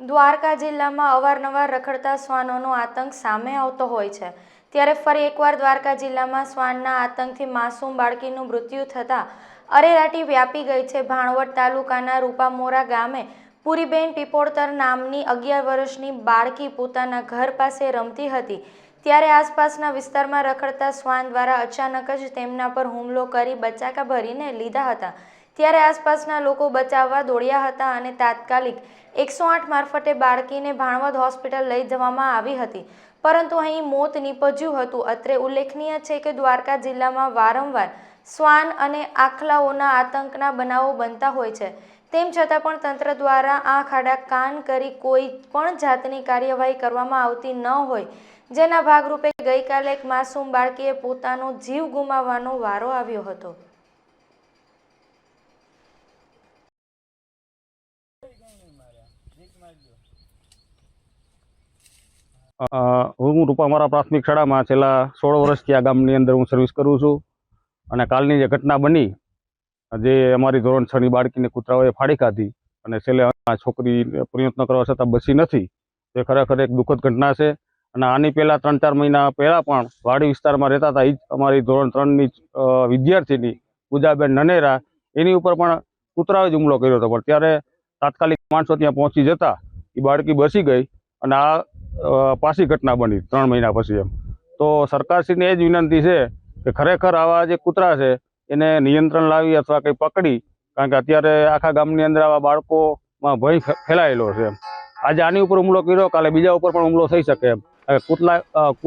દ્વારકા જિલ્લામાં અવારનવાર રખડતા શ્વાનોનો આતંક સામે આવતો હોય છે. ત્યારે ફરી એકવાર દ્વારકા જિલ્લામાં શ્વાનના આતંકથી માસૂમ બાળકીનું મૃત્યુ થતાં અરેરાટી વ્યાપી ગઈ છે. ભાણવડ તાલુકાના રૂપામોરા ગામે પુરીબેન પીપોળતર નામની અગિયાર વર્ષની બાળકી પોતાના ઘર પાસે રમતી હતી. ત્યારે આસપાસના વિસ્તારમાં રખડતા શ્વાન દ્વારા અચાનક જ તેમના પર હુમલો કરી બચાકા ભરીને લીધા હતા. ત્યારે આસપાસના લોકો બચાવવા દોડ્યા હતા અને તાત્કાલિક એકસો આઠ મારફતે બાળકીને ભાણવદ હોસ્પિટલ લઈ જવામાં આવી હતી. પરંતુ અહીં મોત નીપજ્યું હતું. અત્રે ઉલ્લેખનીય છે કે દ્વારકા જિલ્લામાં વારંવાર શ્વાન અને આખલાઓના આતંકના બનાવો બનતા હોય છે. તેમ છતાં પણ તંત્ર દ્વારા આંખ આડા કાન કરી કોઈ પણ જાતની કાર્યવાહી કરવામાં આવતી ન હોય. જેના ભાગરૂપે ગઈકાલે એક માસૂમ બાળકીએ પોતાનો જીવ ગુમાવવાનો વારો આવ્યો હતો. હું રૂપામારા પ્રાથમિક શાળામાં છેલ્લા સોળ વર્ષથી આ ગામની અંદર હું સર્વિસ કરું છું. અને કાલની જે ઘટના બની, જે અમારી ધોરણ છની બાળકીને કૂતરાઓએ ફાડી ખાધી અને છેલ્લે આ છોકરી પ્રયત્ન કરવા છતાં બસી નથી, તે ખરેખર એક દુઃખદ ઘટના છે. અને આની પહેલાં ત્રણ ચાર મહિના પહેલાં પણ વાડી વિસ્તારમાં રહેતા હતા, એ જ અમારી ધોરણ ત્રણની વિદ્યાર્થીની પૂજાબેન નનેરા, એની ઉપર પણ કૂતરાએ જ હુમલો કર્યો હતો. પણ ત્યારે તાત્કાલિક માણસો ત્યાં પહોંચી જતા એ બાળકી બસી ગઈ અને આ પાછી ઘટના બની ત્રણ મહિના પછી એમ. તો સરકારશ્રીને એ જ વિનંતી છે કે ખરેખર આવા જે કૂતરા છે, એને નિયંત્રણ લાવી અથવા કંઈ પકડી, કારણ કે અત્યારે આખા ગામની અંદર આવા બાળકોમાં ભય ફેલાયેલો છે આજે આની ઉપર હુમલો કર્યો, કાલે બીજા ઉપર પણ હુમલો થઈ શકે એમ. હવે કૂતલા કૂત-